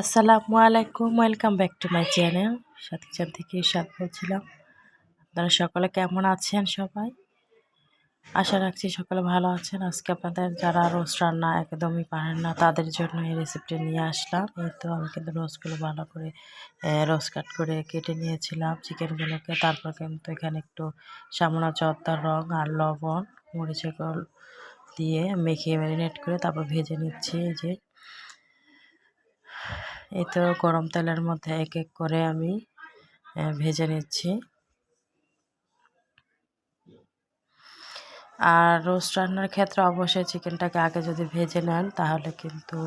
আসসালামু আলাইকুম, welcome back to my channel. সাথীচান থেকে সাত বলছিলাম। আপনারা সকলে কেমন আছেন সবাই? আশা রাখছি সকলে ভালো আছেন। আজকে আপনাদের যারা রোস্ট রান্না একদমই পারেন না, তাদের জন্য এই রেসিপিটি নিয়ে আসলাম। এই তো আমি কিন্তু রোস্টগুলো ভালো করে রোস্ট কাট করে কেটে নিয়েছিলাম চিকেনগুলোকে। তারপর কিন্তু এখানে একটু সামনা চর্দার রং আর লবণ, মরিচের দিয়ে মেখে ম্যারিনেট করে তারপর ভেজে নিচ্ছি। এই যে এই তো গরম তেলের মধ্যে এক এক করে আমি ভেজে নিচ্ছি। আর রোস্ট রান্নার ক্ষেত্রে অবশ্যই চিকেনটাকে আগে যদি ভেজে নেন, তাহলে কিন্তু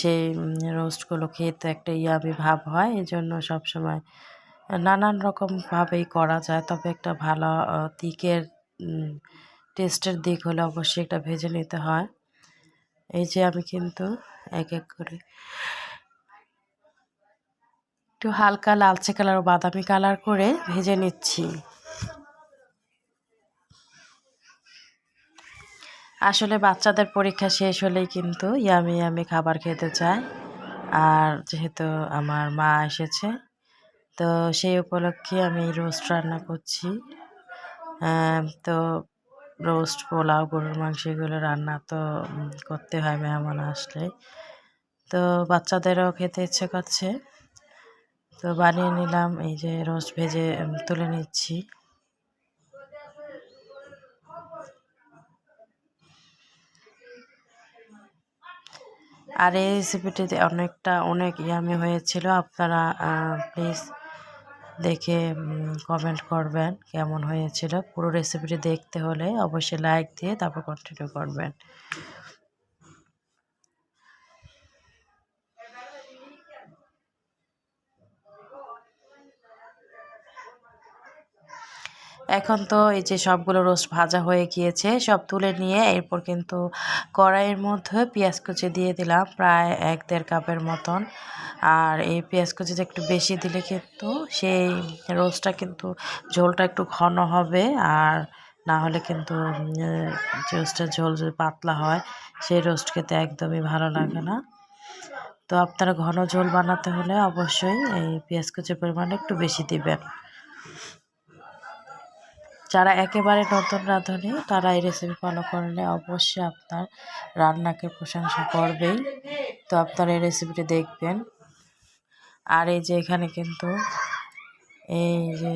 সেই রোস্টগুলো খেতে একটা ইয়ামি ভাব হয়। এই জন্য সবসময় নানান রকমভাবেই করা যায়। তবে একটা ভালো দিকের টেস্টের দিক হলে অবশ্যই একটা ভেজে নিতে হয়। এই যে আমি কিন্তু এক এক করে একটু হালকা লালচে কালার ও বাদামি কালার করে ভেজে নিচ্ছি। আসলে বাচ্চাদের পরীক্ষা শেষ হলেই কিন্তু ইয়ামি ইয়ামি খাবার খেতে চায়। আর যেহেতু আমার মা এসেছে, তো সেই উপলক্ষে আমি রোস্ট রান্না করছি। তো রোস্ট, পোলাও, গরুর মাংস এগুলো রান্না তো করতে হয় মেহমান আসলে। তো বাচ্চাদেরও খেতে ইচ্ছে করছে। তো বানিয়ে নিলাম, এই যে রোস্ট ভেজে তুলে নিচ্ছি। আর এই রেসিপিটিতে অনেকটা, অনেক ইয়ামি হয়েছিল। আপনারা প্লিজ দেখে কমেন্ট করবেন কেমন হয়েছিল। পুরো রেসিপিটি দেখতে হলে অবশ্যই লাইক দিয়ে তারপর কন্টিনিউ করবেন। এখন তো এই যে সবগুলো রোস্ট ভাজা হয়ে গিয়েছে, সব তুলে নিয়ে এরপর কিন্তু কড়াইয়ের মধ্যে পেঁয়াজ কুচি দিয়ে দিলাম প্রায় এক দেড় কাপের মতন। আর এই পেঁয়াজ কুচিটা একটু বেশি দিলে কিন্তু সেই রোস্টটা কিন্তু ঝোলটা একটু ঘন হবে আর না হলে কিন্তু রোস্টের ঝোল যদি পাতলা হয়, সেই রোস্ট খেতে একদমই ভালো লাগে না। তো আপনারা ঘন ঝোল বানাতে হলে অবশ্যই এই পেঁয়াজ কুচির পরিমাণ একটু বেশি দিবেন। যারা একেবারে নতুন রাঁধুনি, তারা এই রেসিপি ফলো করলে অবশ্যই আপনার রান্নাকে প্রশংসা করবেই। তো আপনারা এই রেসিপিটি দেখবেন। আর এই যে এখানে কিন্তু এই যে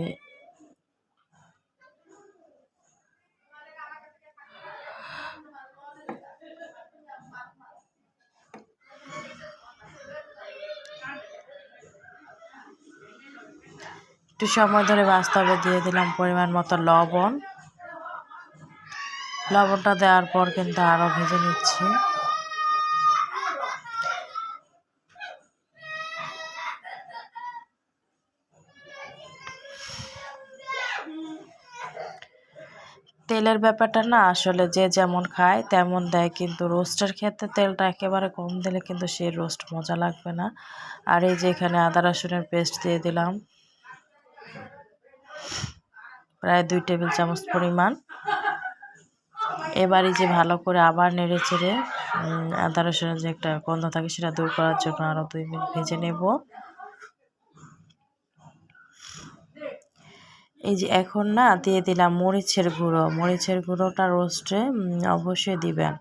একটু সময় ধরে বাস্তবে দিয়ে দিলাম পরিমাণ মতো লবণ। লবণটা দেওয়ার পর কিন্তু আরও ভেজে নিচ্ছি। তেলের ব্যাপারটা না আসলে যে যেমন খায় তেমন দেয়, কিন্তু রোস্টের ক্ষেত্রে তেলটা একেবারে কম দিলে কিন্তু সেই রোস্ট মজা লাগবে না। আর এই যে এখানে আদা রসুনের পেস্ট দিয়ে দিলাম। প্রায় দুই টেবিল চামচ পরিমাণ। এবারই যে ভালো করে আবার নেড়ে চেড়ে আদা রসুনের যে একটা গন্ধ থাকে সেটা দূর করার জন্য আরও দুই মিনিট ভেজে নেব। এই যে এখন না দিয়ে দিলাম মরিচের গুঁড়ো। মরিচের গুঁড়োটা রোস্টে অবশ্যই দিবেন।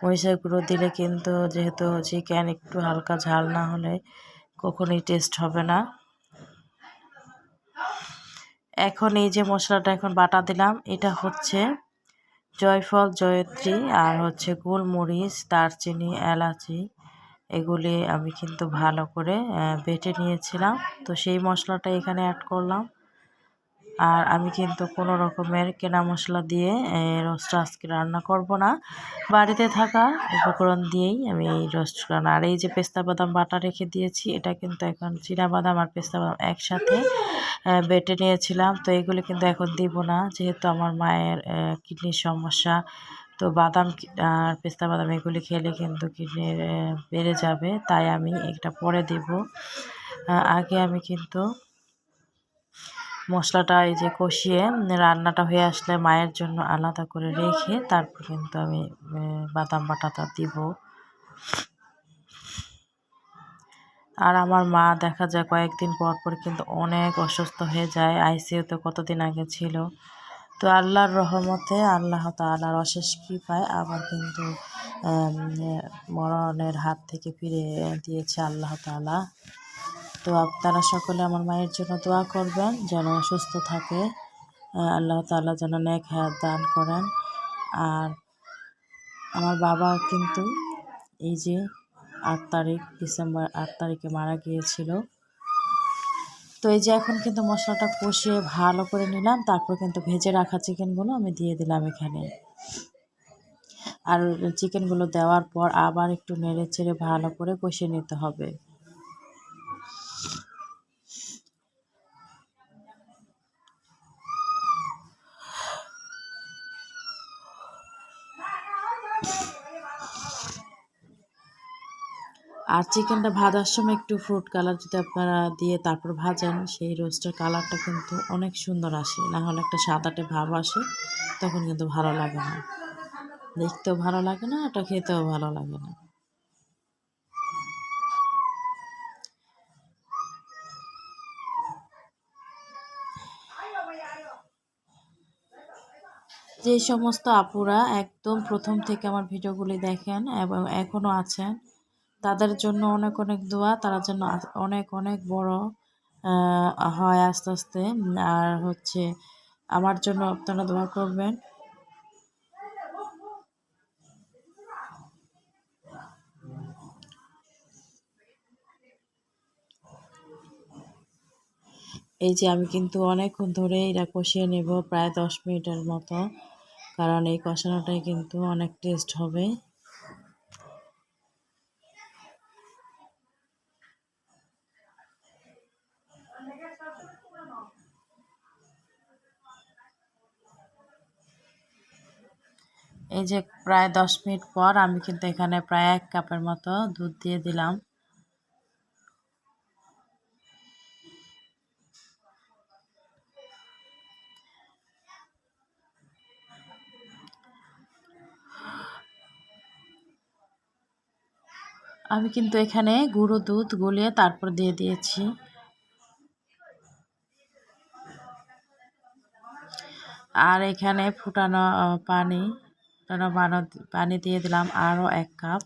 মরিচের গুঁড়ো দিলে কিন্তু যেহেতু চিকেন একটু হালকা ঝাল না হলে কখনোই টেস্ট হবে না। এখন এই যে মশলাটা এখন বাটা দিলাম, এটা হচ্ছে জয়ফল, জয়ত্রী আর হচ্ছে গোলমরিচ, দারচিনি, এলাচি, এগুলি আমি কিন্তু ভালো করে বেটে নিয়েছিলাম। তো সেই মশলাটা এখানে অ্যাড করলাম। আর আমি কিন্তু কোনো রকমের কেনা মশলা দিয়ে রোস্ট আজকে রান্না করব না। বাড়িতে থাকা উপকরণ দিয়েই আমি এই রোস্ট রান্না। আর এই যে পেস্তা বাদাম বাটা রেখে দিয়েছি, এটা কিন্তু এখন চীনা বাদাম আর পেস্তা বাদাম একসাথে বেটে নিয়েছিলাম। তো এগুলি কিন্তু এখন দিব না, যেহেতু আমার মায়ের কিডনির সমস্যা। তো বাদাম আর পেস্তা বাদাম এগুলি খেলে কিন্তু কিডনির বেড়ে যাবে, তাই আমি এটা পরে দেব। আগে আমি কিন্তু মশলাটা এই যে কষিয়ে রান্নাটা হয়ে আসলে মায়ের জন্য আলাদা করে রেখে তারপর কিন্তু আমি বাদাম বাটাটা দিব। আর আমার মা দেখা যায় কয়েকদিন পর পর কিন্তু অনেক অসুস্থ হয়ে যায় আইসিইউতে কতদিন আগে ছিল। তো আল্লাহর রহমতে আল্লাহ তালার অশেষ কৃপায় আবার কিন্তু মরণের হাত থেকে ফিরে দিয়েছে আল্লাহ তালা তো আপনারা সকলে আমার মায়ের জন্য দোয়া করবেন, যেন সুস্থ থাকে। আল্লাহ তালা যেন নেক হায়াত দান করেন। আর আমার বাবা কিন্তু এই যে আট তারিখ, ডিসেম্বর আট তারিখে মারা গিয়েছিল। তো এই যে এখন কিন্তু মশলাটা কষিয়ে ভালো করে নিলাম, তারপর কিন্তু ভেজে রাখা চিকেনগুলো আমি দিয়ে দিলাম এখানে। আর চিকেনগুলো দেওয়ার পর আবার একটু নেড়ে চেড়ে ভালো করে কষিয়ে নিতে হবে। আর চিকেনটা ভাজার সময় একটু ফ্রুট কালার যদি আপনারা দিয়ে তারপর ভাজেন, সেই রোস্টের কালারটা কিন্তু অনেক সুন্দর আসে। না হলে একটা সাদাটে ভাব আসে, তখন কিন্তু ভালো লাগে না। দেখতেও ভালো লাগে না এটা খেতেও ভালো লাগে না। যে সমস্ত আপুরা একদম প্রথম থেকে আমার ভিডিওগুলি দেখেন এবং এখনও আছেন তাদের জন্য অনেক অনেক দোয়া, তারা যেন অনেক অনেক বড় হয় আস্তে আস্তে। আর হচ্ছে আমার জন্য আপনারা দোয়া করবেন। এই যে আমি কিন্তু অনেকক্ষণ ধরে এটা কষিয়ে নেব, প্রায় দশ মিনিটের মতো। কারণ এই কষানোটাই কিন্তু অনেক টেস্ট হবে। এই যে প্রায় দশ মিনিট পর আমি কিন্তু এখানে প্রায় এক কাপের মতো দুধ দিয়ে দিলাম। আমি কিন্তু এখানে গুঁড়ো দুধ গলিয়ে তারপর দিয়ে দিয়েছি। আর এখানে ফুটানো পানি। ফুটানো পানি দিয়ে দিলাম আরও এক কাপ।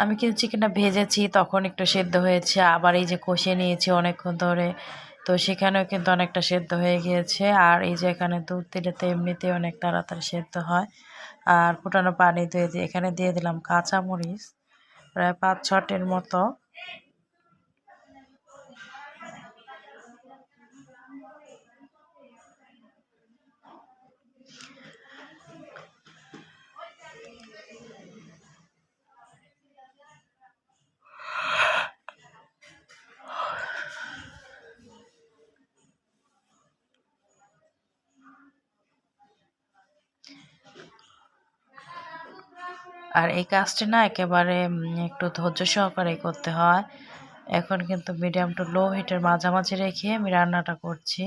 আমি কিন্তু চিকেনটা ভেজেছি, তখন একটু সেদ্ধ হয়েছে, আবার এই যে কষিয়ে নিয়েছি অনেকক্ষণ ধরে। তো সেখানেও কিন্তু অনেকটা সেদ্ধ হয়ে গিয়েছে। আর এই যে এখানে দুধ দিলে তো এমনিতেই অনেক তাড়াতাড়ি সেদ্ধ হয়। আর ফুটানো পানি দিয়ে দিয়ে এখানে দিয়ে দিলাম কাঁচামরিচ, প্রায় পাঁচ ছটের মতো। আর এই কাজটি না একেবারে একটু ধৈর্য সহকারে করতে হয়। এখন কিন্তু মিডিয়াম টু লো হিটের মাঝামাঝি রেখে আমি রান্নাটা করছি।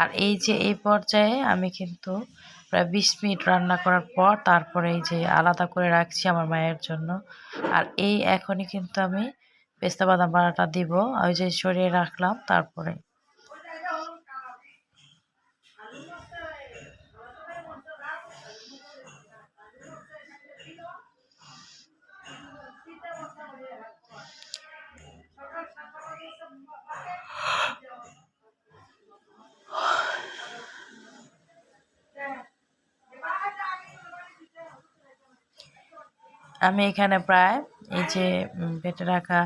আর এই যে এই পর্যায়ে আমি কিন্তু প্রায় বিশ মিনিট রান্না করার পর তারপরে এই যে আলাদা করে রাখছি আমার মায়ের জন্য। আর এই এখনই কিন্তু আমি পেস্তা বাদাম বাড়াটা দিব। ওই যে সরিয়ে রাখলাম, তারপরে আমি এখানে প্রায় এই যে পেটে রাখা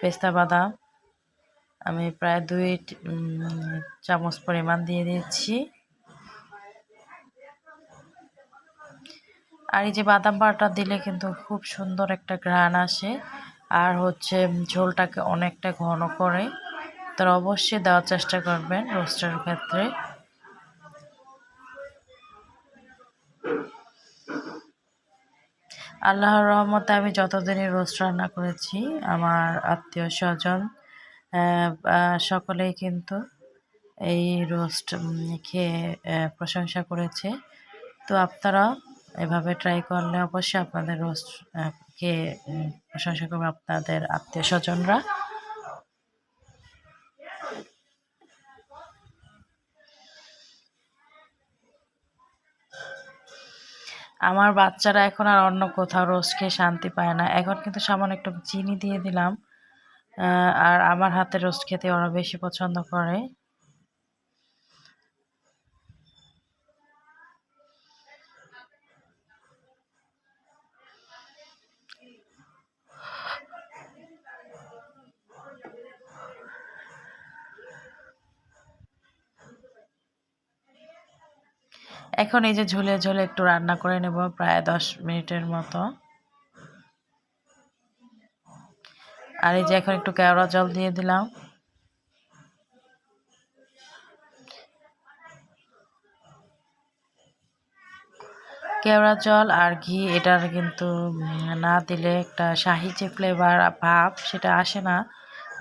পেস্তা বাদাম আমি প্রায় দুই চামচ পরিমাণ দিয়ে দিচ্ছি। আর এই যে বাদাম বাটা দিলে কিন্তু খুব সুন্দর একটা ঘ্রাণ আসে আর হচ্ছে ঝোলটাকে অনেকটা ঘন করে, তারা অবশ্যই দেওয়ার চেষ্টা করবেন রোস্টের ক্ষেত্রে। আল্লাহর রহমতে আমি যতদিনই রোস্ট রান্না করেছি, আমার আত্মীয় স্বজন সকলেই কিন্তু এই রোস্ট খেয়ে প্রশংসা করেছে। তো আপনারা এভাবে ট্রাই করলে অবশ্যই আপনাদের রোস্ট খেয়ে প্রশংসা করবে আপনাদের আত্মীয় স্বজনরা। আমার বাচ্চারা এখন আর অন্য কোথাও রোজ খেয়ে শান্তি পায় না। এখন কিন্তু সামান্য একটু চিনি দিয়ে দিলাম আর আমার হাতে রোজ খেতে ওরা বেশি পছন্দ করে। এখন এই যে ঝোলে ঝোলে একটু রান্না করে নেব প্রায় দশ মিনিটের মতো। আর এই যে এখন একটু কেওড়া জল দিয়ে দিলাম। কেওড়া জল আর ঘি, এটার কিন্তু না দিলে একটা শাহি যে ফ্লেভার ভাব, সেটা আসে না।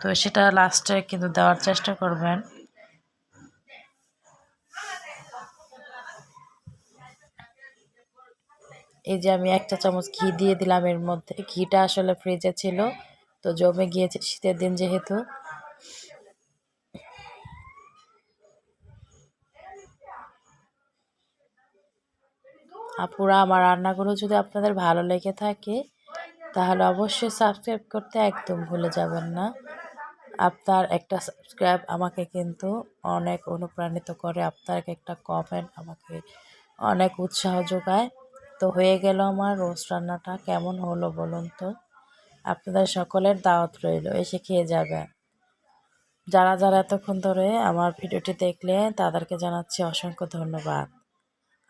তো সেটা লাস্টে কিন্তু দেওয়ার চেষ্টা করবেন। এই যে আমি একটা চামচ ঘি দিয়ে দিলাম এর মধ্যে। ঘিটা আসলে ফ্রিজে ছিল, তো জমে গিয়েছে শীতের দিন যেহেতু। আপুরা, আমার রান্নাগুলো যদি আপনাদের ভালো লেগে থাকে, তাহলে অবশ্যই সাবস্ক্রাইব করতে একদম ভুলে যাবেন না। আপনার একটা সাবস্ক্রাইব আমাকে কিন্তু অনেক অনুপ্রাণিত করে, আপনার একটা কমেন্ট আমাকে অনেক উৎসাহ যোগায়। তো হয়ে গেল আমার রোস্ট রান্নাটা। কেমন হলো বলুন তো? আপনাদের সকলের দাওয়াত রইল, এসে খেয়ে যাবেন। যারা যারা এতক্ষণ ধরে আমার ভিডিওটি দেখলে তাদেরকে জানাচ্ছি অসংখ্য ধন্যবাদ।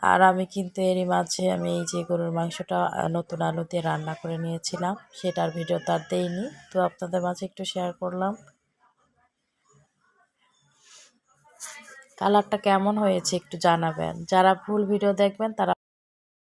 আর আমি কিন্তু এরই মাঝে আমি এই যে গরুর মাংসটা নতুন আলু দিয়ে রান্না করে নিয়েছিলাম, সেটার ভিডিও তার দেইনি। তো আপনাদের মাঝে একটু শেয়ার করলাম। কালারটা কেমন হয়েছে একটু জানাবেন। যারা ভুল ভিডিও দেখবেন, তারা